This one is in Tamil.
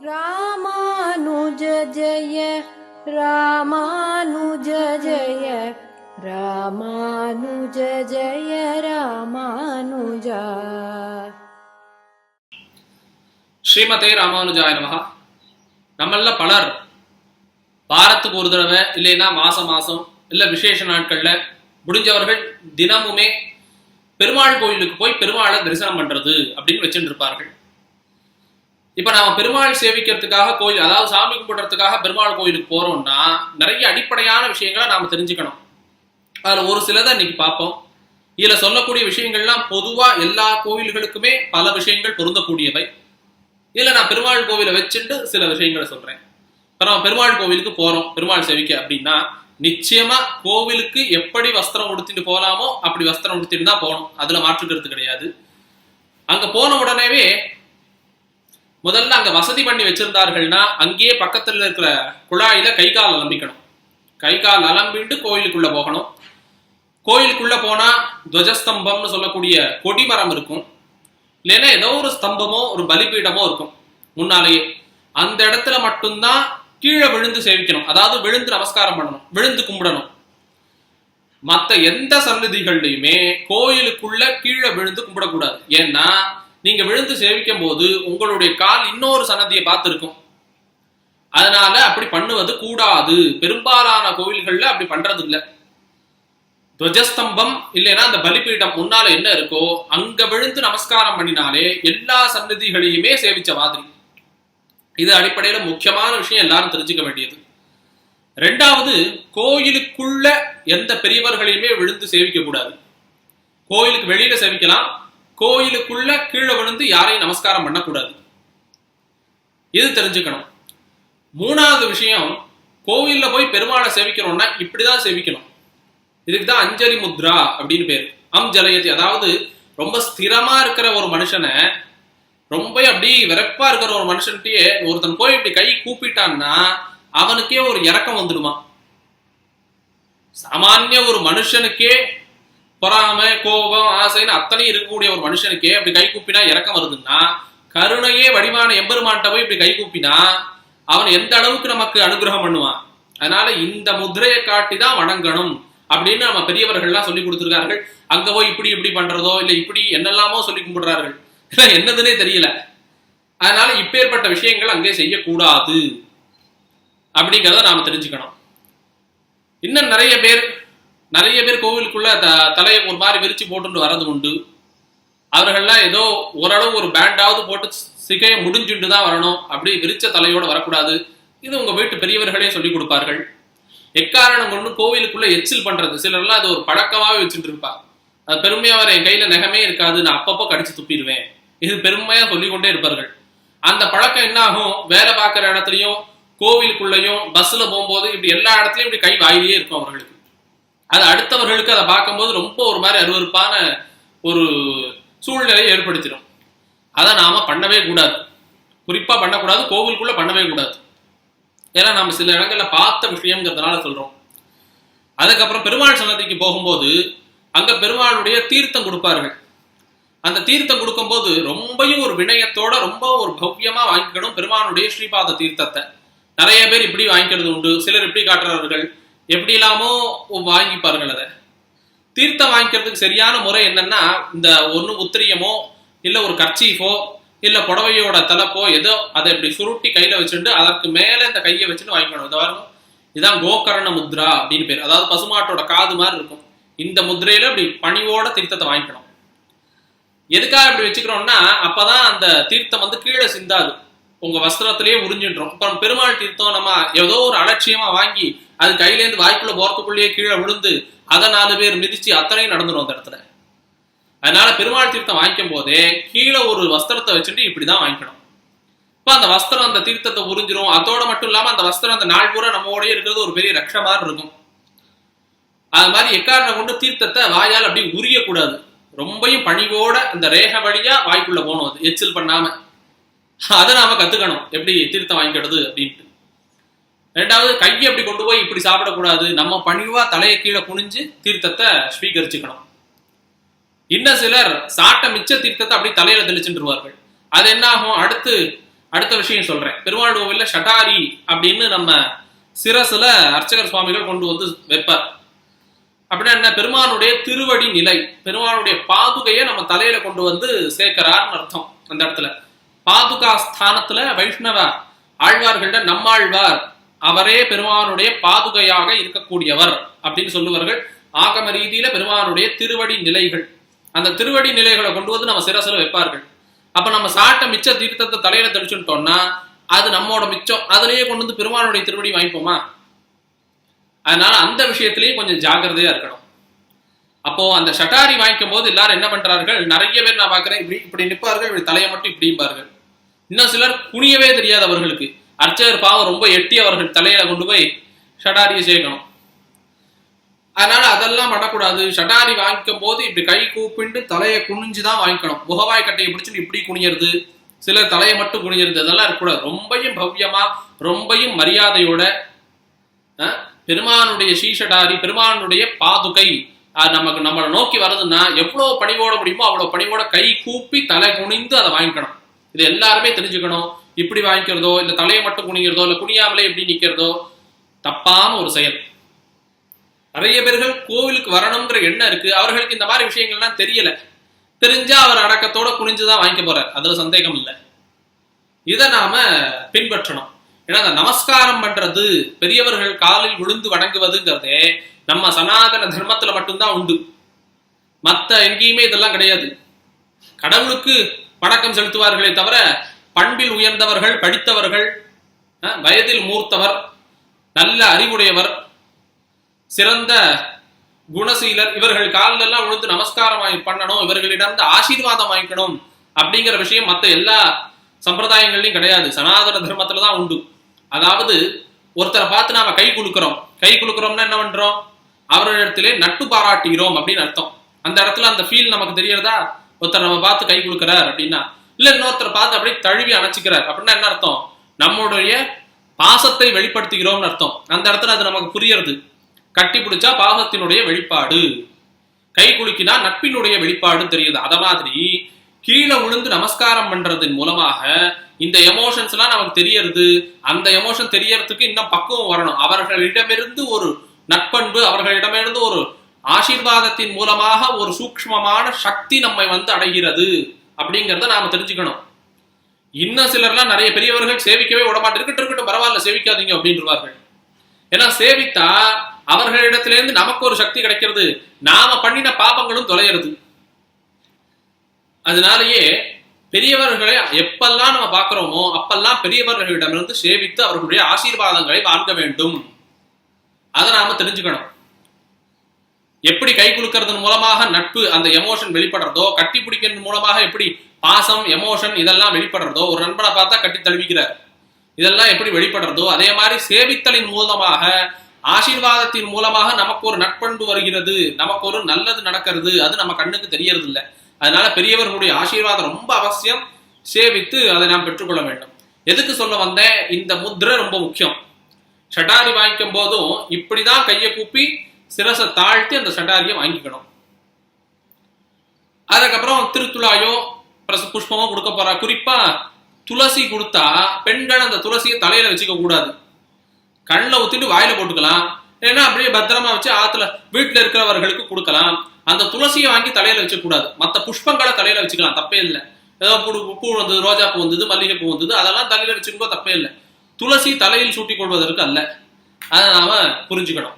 ராமானுஜ ஜெய ராமானுஜ ஜெய ராமானுஜ ஜெய ராமானுஜா. ஸ்ரீமதே ராமானுஜாய நமகா நம்மள பலர் வாரத்துக்கு ஒரு தடவை இல்லைன்னா மாசம் மாசம் இல்ல விசேஷ நாட்கள்ல முடிஞ்சவர்கள் தினமுமே பெருமாள் கோயிலுக்கு போய் பெருமாளை தரிசனம் பண்றது அப்படின்னு வச்சுட்டு இருப்பார்கள். இப்ப நாம பெருமாள் சேவிக்கிறதுக்காக கோயில் அதாவது சாமி கும்பிடுறதுக்காக பெருமாள் கோயிலுக்கு போறோம்னா நிறைய அடிப்படையான விஷயங்களை நாம தெரிஞ்சுக்கணும். அதுல ஒரு சிலதை இன்னைக்கு பார்ப்போம். இதுல சொல்லக்கூடிய விஷயங்கள்லாம் பொதுவா எல்லா கோயில்களுக்குமே பல விஷயங்கள் பொருந்தக்கூடியவை. இதுல நான் பெருமாள் கோவிலை வச்சுட்டு சில விஷயங்களை சொல்றேன். இப்ப நம்ம பெருமாள் கோவிலுக்கு போறோம் பெருமாள் சேவிக்க அப்படின்னா நிச்சயமா கோவிலுக்கு எப்படி வஸ்திரம் உடுத்திட்டு போகலாமோ அப்படி வஸ்திரம் உடுத்திட்டு தான் போகணும். அதுல மாற்றுக்கிறது கிடையாது. அங்க போன உடனேவே முதல்ல அங்க வசதி பண்ணி வச்சிருந்தார்கள்னா அங்கேயே பக்கத்துல இருக்கிற குழாயில கை கால் அலம்பிக்கணும். கை கால் அலம்பிட்டு கோயிலுக்குள்ள போகணும். கோயிலுக்குள்ள போனா துவஜஸ்தம்பம்னு சொல்லக்கூடிய கொடிமரம் இருக்கும். இல்லைன்னா ஏதோ ஒரு ஸ்தம்பமோ ஒரு பலிபீடமோ இருக்கும். முன்னாலேயே. அந்த இடத்துல மட்டும்தான் கீழே விழுந்து சேவிக்கணும். அதாவது விழுந்து நமஸ்காரம் பண்ணணும். விழுந்து கும்பிடணும். மற்ற எந்த சன்னதிகள்லையுமே கோயிலுக்குள்ள கீழே விழுந்து கும்பிடக்கூடாது. ஏன்னா நீங்க விழுந்து சேவிக்கும் போது உங்களுடைய கால் இன்னொரு சன்னதியை பார்த்துருக்கும். அதனால அப்படி பண்ணுவது கூடாது. பெரும்பாலான கோவில்கள்ல அப்படி பண்றது இல்லை துவஜஸ்தம்பம் இல்லைன்னா அந்த பலிபீடம் முன்னால என்ன இருக்கோ அங்க விழுந்து நமஸ்காரம் பண்ணினாலே எல்லா சன்னதிகளையுமே சேவிச்ச மாதிரி. இது அடிப்படையில முக்கியமான விஷயம் எல்லாரும் தெரிஞ்சுக்க வேண்டியது. ரெண்டாவது கோயிலுக்குள்ள எந்த பெரியவர்களையுமே விழுந்து சேவிக்க கூடாது கோயிலுக்கு வெளியில சேவிக்கலாம் கோயிலுக்குள்ள கீழே விழுந்து யாரையும் நமஸ்காரம் பண்ணக்கூடாது. இது தெரிஞ்சுக்கணும். மூணாவது விஷயம் கோவில்ல போய் பெருமாளை சேவிக்கிறோம்னா இப்படிதான் சேவிக்கணும். இதுக்கு தான் அஞ்சலி முத்ரா அப்படின்னு பேரு. அம் ஜலயதி அதாவது ரொம்ப ஸ்திரமா இருக்கிற ஒரு மனுஷனை ரொம்ப அப்படி வெறப்பா இருக்கிற ஒரு மனுஷன்கிட்டயே ஒருத்தன் போய் இப்படி கை கூப்பிட்டான்னா அவனுக்கே ஒரு இறக்கம் வந்துடுமா? சாமானிய ஒரு மனுஷனுக்கே பொறாமை கோபம் ஆசைன்னு அத்தனையும் இருக்கக்கூடிய ஒரு மனுஷனுக்கே அப்படி கை கூப்பினா இறக்கம் வருதுன்னா கருணையே வடிவான எம்பெருமான்ட்ட போய் இப்படி கை கூப்பினா அவன் எந்த அளவுக்கு நமக்கு அனுகிரகம் பண்ணுவான்? அதனால இந்த முதிரையை காட்டி தான் வணங்கணும் அப்படின்னு நம்ம பெரியவர்கள்லாம் சொல்லி கொடுத்துருக்கார்கள். அங்க போய் இப்படி இப்படி பண்றதோ இல்ல இப்படி என்னெல்லாமோ சொல்லி கும்பிடுறார்கள். என்னதுன்னே தெரியல. அதனால இப்பேற்பட்ட விஷயங்கள் அங்கே செய்யக்கூடாது. அப்படிங்கிறத நாம தெரிஞ்சுக்கணும். இன்னும் நிறைய பேர் நிறைய பேர் கோவிலுக்குள்ள த தலையை ஒரு மாதிரி விரிச்சு போட்டுட்டு வரது உண்டு. அவர்கள்லாம் ஏதோ ஓரளவு ஒரு பேண்டாவது போட்டு சிகையை முடிஞ்சுட்டு தான் வரணும். அப்படி விரிச்ச தலையோடு வரக்கூடாது. இது உங்கள் வீட்டு பெரியவர்களே சொல்லிக் கொடுப்பார்கள். எக்காரணம் கொண்டு கோவிலுக்குள்ள எச்சில் பண்றது? சிலர்லாம் அது ஒரு பழக்கமாகவே வச்சுட்டு இருப்பா அது பெருமையாக வர என் கையில் நகமே இருக்காது நான் அப்பப்போ கடிச்சு துப்பிடுவேன். இது பெருமையாக சொல்லிக்கொண்டே இருப்பார்கள். அந்த பழக்கம் என்ன ஆகும்? வேலை பார்க்குற இடத்துலையும் கோவிலுக்குள்ளேயும் பஸ்ஸில் போகும்போது இப்படி எல்லா இடத்துலையும் இப்படி கை வாயிலேயே இருக்கும் அவர்களுக்கு. அது அடுத்தவர்களுக்கு அதை பார்க்கும்போது ரொம்ப ஒரு மாதிரி அருவருப்பான ஒரு சூழ்நிலையை ஏற்படுத்திடும். அதை நாம பண்ணவே கூடாது. குறிப்பா பண்ணக்கூடாது கோவிலுக்குள்ள பண்ணவே கூடாது. ஏன்னா நாம சில இடங்களில் பார்த்த விஷயம்ங்கிறதுனால சொல்றோம். அதுக்கப்புறம் பெருமாள் சன்னதிக்கு போகும்போது அங்க பெருமாளுடைய தீர்த்தம் கொடுப்பார்கள். அந்த தீர்த்தம் கொடுக்கும்போது ரொம்பையும் ஒரு வினயத்தோட ரொம்ப ஒரு பவ்யமா வாங்கிக்கணும் பெருமானுடைய ஸ்ரீபாத தீர்த்தத்தை. நிறைய பேர் இப்படி வாங்கிக்கிறது உண்டு சிலர் இப்படி காட்டுறார்கள். எப்படி இல்லாமோ பாருங்கள் அதை. தீர்த்தம் வாங்கிக்கிறதுக்கு சரியான முறை என்னன்னா இந்த ஒன்று உத்திரியமோ இல்லை ஒரு கர்ச்சீஃபோ இல்லை புடவையோட தலைப்போ ஏதோ அதை இப்படி சுருட்டி கையில் வச்சுட்டு அதற்கு மேலே இந்த கையை வச்சுட்டு வாங்கிக்கணும் இதை வாரம் இதான் கோகர்ண முத்ரா அப்படின்னு பேர். அதாவது பசுமாட்டோட காது மாதிரி இருக்கும். இந்த முத்திரையில இப்படி பணிவோட தீர்த்தத்தை வாங்கிக்கணும். எதுக்காக இப்படி வச்சுக்கிறோம்னா அப்பதான் அந்த தீர்த்தம் வந்து கீழே சிந்தாது. உங்க வஸ்திரத்திலேயே உறிஞ்சின்றோம். அப்புறம் பெருமாள் தீர்த்தம் நம்ம ஏதோ ஒரு அலட்சியமா வாங்கி அது கையில இருந்து வாய்க்குள்ள போறதுக்குள்ளேயே கீழே விழுந்து அதை நாலு பேர் மிதிச்சு அத்தனையும் நடந்துடும் அந்த இடத்துல. அதனால பெருமாள் தீர்த்தம் வாங்கிக்கும் போதே கீழே ஒரு வஸ்திரத்தை வச்சுட்டு இப்படிதான் வாங்கிக்கணும். இப்ப அந்த வஸ்திரம் அந்த தீர்த்தத்தை உறிஞ்சிரும். அதோட மட்டும் இல்லாம அந்த வஸ்திரம் அந்த நாள் பூரா நம்மோடய இருக்கிறது ஒரு பெரிய ரக்ஷ மாதிரி இருக்கும். அது மாதிரி எக்காரணம் கொண்டு தீர்த்தத்தை வாயால் அப்படி உரியக்கூடாது. ரொம்பையும் பணிவோட அந்த ரேக வழியா வாய்க்குள்ள போகணும் அது எச்சில் பண்ணாம. அதை நாம கத்துக்கணும். எப்படி தீர்த்தம் வாங்கிக்கிறது அப்படின்ட்டு. ரெண்டாவது கையை அப்படி கொண்டு போய் இப்படி சாப்பிடக்கூடாது. நம்ம பணிவா தலையை கீழே குனிஞ்சு தீர்த்தத்தை ஸ்வீகரிச்சுக்கணும். இன்னும் சிலர் சாட்ட மிச்ச தீர்த்தத்தை அப்படி தலையில தெளிச்சுருவார்கள் அது என்ன ஆகும் அடுத்து அடுத்த விஷயம் சொல்றேன். பெருமாள் கோவில்ல ஷட்டாரி அப்படின்னு நம்ம சிரசுல அர்ச்சகர் சுவாமிகள் கொண்டு வந்து வைப்பார். அப்படின்னா என்ன? பெருமானுடைய திருவடி நிலை பெருமானுடைய பாதுகையை நம்ம தலையில கொண்டு வந்து சேர்க்கிறார்னு அர்த்தம் அந்த இடத்துல. பாதுகா ஸ்தானத்துல வைஷ்ணவ ஆழ்வார்கள்ட நம்மாழ்வார் அவரே பெருமானுடைய பாதுகையாக இருக்கக்கூடியவர் அப்படின்னு சொல்லுவார்கள். ஆகம ரீதியில பெருமானுடைய திருவடி நிலைகள். அந்த திருவடி நிலைகளை கொண்டு வந்து நம்ம சிரசுல வைப்பார்கள். அப்ப நம்ம சாப்பிட்ட மிச்ச தீர்த்தத்தை தலையில தெளிச்சுட்டோம்னா அது நம்மோட மிச்சம். அதுலயே கொண்டு வந்து பெருமானுடைய திருவடி வாங்கிப்போமா? அதனால அந்த விஷயத்திலேயும் கொஞ்சம் ஜாகிரதையா இருக்கணும். அப்போ அந்த ஷட்டாரி வாங்கிக்கும் போது எல்லாரும் என்ன பண்றார்கள்? நிறைய பேர் நான் பாக்குறேன் இப்படி இப்படி நிற்பார்கள் இப்படி தலையை மட்டும் இப்படிம்பார்கள் இன்னும் சிலர் குனியவே தெரியாது அவர்களுக்கு அர்ச்சகர் பாவம் ரொம்ப எட்டி அவர்கள் தலையில கொண்டு போய் ஷடாரியை சேர்க்கணும். அதனால அதெல்லாம் பண்ணக்கூடாது. ஷடாரி வாங்கிக்கும் போது இப்படி கை கூப்பிண்டு தலையை குனிஞ்சு தான் வாங்கிக்கணும். முகவாய் கட்டையை பிடிச்சிட்டு இப்படி குனியறது. சிலர் தலையை மட்டும் குனிஞ்சிருந்தது அதெல்லாம் இருக்கக்கூடாது. ரொம்பையும் பவ்யமா ரொம்பையும் மரியாதையோட பெருமானுடைய சீஷடாரி பெருமானுடைய பாதுகை. அது நமக்கு நம்மளை நோக்கி வருதுன்னா எவ்வளவு பணிவோட முடியுமோ அவ்வளவு பணிவோட கை கூப்பி தலை குனிந்து அதை வாங்கிக்கணும். இது எல்லாருமே தெரிஞ்சுக்கணும். இப்படி வாங்கிக்கிறதோ இல்ல தலையை மட்டும் குனிக்கிறதோ இல்ல குனியாமலே எப்படி நிக்கிறதோ தப்பான ஒரு செயல். நிறைய பேர்கள் கோவிலுக்கு வரணுங்கிற எண்ணம் இருக்கு. அவர்களுக்கு இந்த மாதிரி விஷயங்கள்லாம் தெரியல. தெரிஞ்சா அவர் அடக்கத்தோட குனிஞ்சுதான் வாங்கிக்க போறார். அதுல சந்தேகம் இல்லை. இதை நாம பின்பற்றணும். ஏன்னா அந்த நமஸ்காரம் பண்றது பெரியவர்கள் காலில் விழுந்து வணங்குவதுங்கிறதே நம்ம சனாதன தர்மத்துல மட்டும்தான் உண்டு. மத்த எங்கேயுமே இதெல்லாம் கிடையாது. கடவுளுக்கு வணக்கம் செலுத்துவார்களே தவிர பண்பில் உயர்ந்தவர்கள் படித்தவர்கள் வயதில் மூர்த்தவர் நல்ல அறிவுடையவர் சிறந்த குணசீலர் இவர்கள் காலில் எல்லாம் விழுந்து நமஸ்காரம் வாங்கி- பண்ணணும் இவர்களிடம் ஆசீர்வாதம் வாங்கிக்கணும் அப்படிங்கிற விஷயம் மற்ற எல்லா சம்பிரதாயங்கள்லையும் கிடையாது. சனாதன தர்மத்துல தான் உண்டு. அதாவது ஒருத்தரை பார்த்து நாம கை குலுக்கிறோம். கை குலுக்கிறோம்னா என்ன பண்றோம்? அவரிடத்திலே நட்பு பாராட்டுகிறோம் அப்படின்னு அர்த்தம். அந்த இடத்துல அந்த ஃபீல் நமக்கு தெரியறதா? ஒருத்தர் நம்ம பார்த்து கை கொடுக்குறார் அப்படின்னா இல்ல இன்னொருத்தர் பார்த்து அப்படியே தழுவி அணைச்சிக்கிறார். அப்படின்னா என்ன அர்த்தம்? நம்முடைய பாசத்தை வெளிப்படுத்துகிறோம்னு அர்த்தம். அந்த இடத்துல அது நமக்கு புரியறது. கட்டி பிடிச்சா பாசத்தினுடைய வெளிப்பாடு. கை குலுக்கினா நட்பினுடைய வெளிப்பாடு தெரியுது. அத மாதிரி கீழே விழுந்து நமஸ்காரம் பண்றதன் மூலமாக இந்த எமோஷன்ஸ் எல்லாம் நமக்கு தெரியறது. அந்த எமோஷன் தெரியறதுக்கு இன்னும் பக்குவம் வரணும். அவர்களிடமிருந்து ஒரு நட்பண்பு அவர்களிடமிருந்து ஒரு ஆசீர்வாதத்தின் மூலமாக ஒரு சூக்ஷ்மமான சக்தி நம்மை வந்து அடைகிறது அப்படிங்கிறத நாம தெரிஞ்சுக்கணும். இன்னும் சிலர்லாம் நிறைய பெரியவர்கள் சேவிக்கவே விட இருக்கட்டும் இருக்கட்டும் பரவாயில்ல சேவிக்காதீங்க அப்படின்றவார்கள். ஏன்னா சேவித்தா அவர்களிடத்திலிருந்து நமக்கு ஒரு சக்தி கிடைக்கிறது. நாம பண்ணின பாபங்களும் தொலைகிறது. அதனாலேயே பெரியவர்களை எப்பெல்லாம் நம்ம பார்க்கிறோமோ அப்பெல்லாம் பெரியவர்களிடமிருந்து சேவித்து அவர்களுடைய ஆசீர்வாதங்களை வாங்க வேண்டும். அதை நாம தெரிஞ்சுக்கணும். எப்படி கை குலுக்கறதன் மூலமாக நட்பு அந்த எமோஷன் வெளிப்படுறதோ கட்டி பிடிக்கிறது மூலமாக எப்படி பாசம் எமோஷன் இதெல்லாம் வெளிப்படுறதோ ஒரு நண்பனை பார்த்தா கட்டி தழுவிக்கிறார். இதெல்லாம் எப்படி வெளிப்படுறதோ அதே மாதிரி சேவித்தலின் மூலமாக ஆசீர்வாதத்தின் மூலமாக நமக்கு ஒரு நட்பண்பு வருகிறது. நமக்கு ஒரு நல்லது நடக்கிறது. அது நம்ம கண்ணுக்கு தெரியறது இல்லை அதனால பெரியவர்களுடைய ஆசீர்வாதம் ரொம்ப அவசியம். சேவித்து அதை நாம் பெற்றுக்கொள்ள வேண்டும். எதுக்கு சொல்ல வந்தேன்? இந்த முத்ரை ரொம்ப முக்கியம். ஷட்டாரி வாங்கிக்கும் போதும் இப்படிதான் கையை கூப்பி சிரசை தாழ்த்தி அந்த சண்டாரியை வாங்கிக்கணும். அதுக்கப்புறம் திருத்துழாயோ பிரச புஷ்பமோ கொடுக்க போறா. குறிப்பா துளசி கொடுத்தா பெண்கள் அந்த துளசியை தலையில வச்சுக்க கூடாது. கண்ணில் ஊத்திட்டு வாயில போட்டுக்கலாம். ஏன்னா அப்படியே பத்திரமா வச்சு ஆத்துல வீட்டுல இருக்கிறவர்களுக்கு கொடுக்கலாம். அந்த துளசியை வாங்கி தலையில வச்சுக்க கூடாது. மத்த புஷ்பங்களை தலையில வச்சுக்கலாம். தப்பே இல்லை. ஏதோ பூ பூ வந்தது ரோஜா பூ வந்தது மல்லிகை பூ வந்தது அதெல்லாம் தலையில வச்சுக்கோ தப்பே இல்லை. துளசி தலையில் சூட்டிக் கொள்வதற்கு அல்ல. அதை நாம புரிஞ்சுக்கணும்.